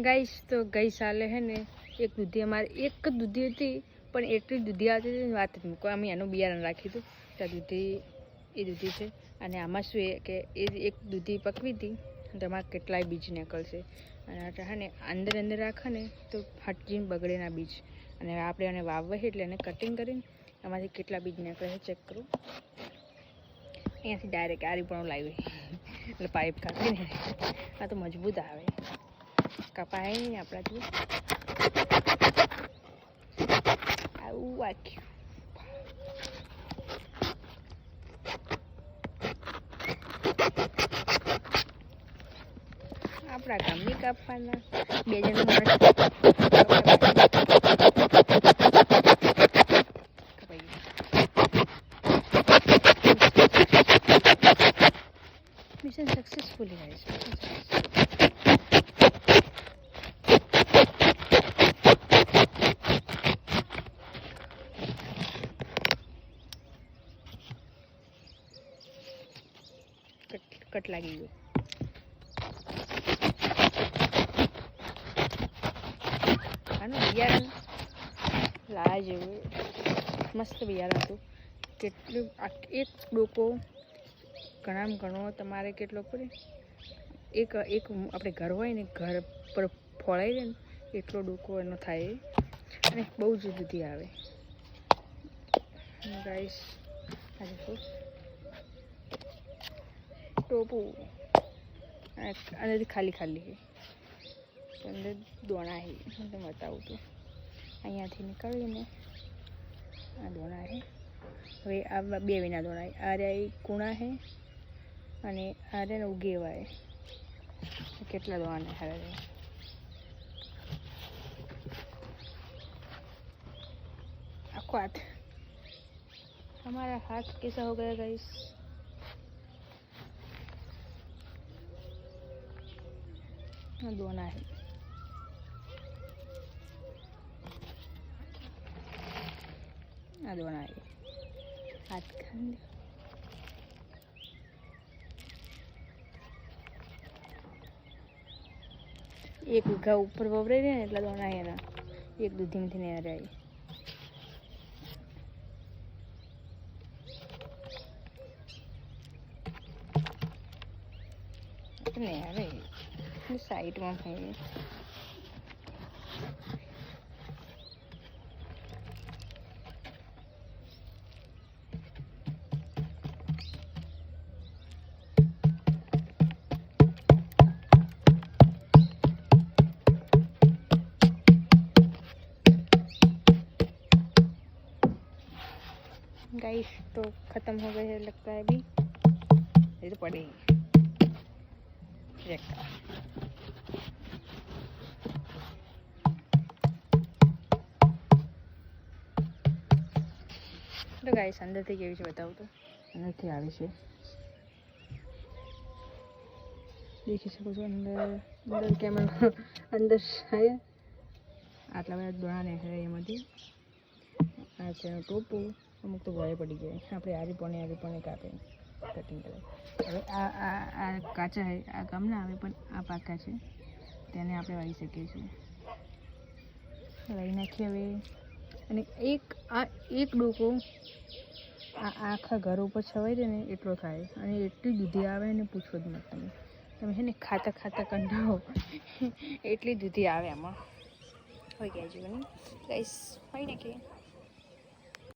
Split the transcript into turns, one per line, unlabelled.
ગાઈશ, તો ગઈ સાલે હે ને, એક દૂધી અમારે, એક જ દૂધી હતી, પણ એટલી દૂધી આવતી હતી વાત જ મૂકો અમે એનું બિયારણ રાખ્યું હતું. કે દૂધી, એ દૂધી છે. અને આમાં શું એ કે એ એક દૂધી પકવી હતી. તો એમાં કેટલાય બીજ નીકળશે. અને હે ને, અંદર અંદર રાખે ને, તો હટજીને બગડે ના બીજ. અને આપણે એને વાવવા એટલે એને કટિંગ કરીને એમાંથી કેટલા બીજ નીકળે છે ચેક કરો. અહીંયાથી ડાયરેક્ટ આરી પણ લાવી. એટલે પાઇપ કાપીને. આ તો મજબૂત આવે. કપાય નહીં આપણાથી આવું વાક્યું. આપણા ગામની કાપવાના. બે જણ કટ લાગી ગયો. આનું બિયારણ લાયા જેવું. મસ્ત બિયારણ હતું. કેટલું એક ડોકો ઘણામાં ઘણો, તમારે કેટલો પડે? એક એક આપણે ઘર હોય ને, ઘર પર ફોળાઈ જાય ને, એટલો ડોકો એનો થાય. અને બહુ જ દૂધી આવે. ગાઈસ, આજે ટોપુ અંદરથી ખાલી ખાલી છે. અંદર દોણા છે. તમને બતાવું તું. અહીંયાથી નીકળીને આ દોણા હે હવે આ બે વિના દોણા આર્યા એ કુણા છે અને આ રહ્યા ઉગેવા છે કેટલા દોણા હારે આખો હાથ. અમારા હાથ કેસા હો ગયા ગાઈશ दोना है આ દોણા है હાથ ખાંડ એક વીઘા ઉપર વવરાઈ રહે ને એટલા દોણા એના એક દૂધીમાંથી ને રહે ને અરે સાઈડમાં ભાઈ गाइस तो खत्म हो गए है लगता है अभी ये तो पड़ेगी રેખા તો ગાઈસ અંદરથી કેવી છે બતાવું તો? અંદરથી આવી છે. દેખી શકો છો અંદર અંદર કેમ અંદર આયા આટલા બધા દોણા નીકળ્યા એમાંથી. આ છે ટોપું. અમુક તો ભય પડી ગયા. આપણે આરી પણ આરી પણ કાપે કટિંગ કરે. હવે આ આ આ કાચા છે આ કામ આવે પણ આ પાકા છે. તેને આપણે વાવી શકીએ છીએ. લઈ નાખીએ હવે. અને એક, આ એક ડોકો આ આખા ઘર ઉપર છવાઈ રહે ને એટલો થાય. અને એટલી દૂધી આવે ને પૂછવો જ મત તમે. તમે છે ને ખાતા ખાતા કંટાળો. એટલી દૂધી આવે આમાં. હોય ગયા જીવન ગાઈસ હોય ને કે?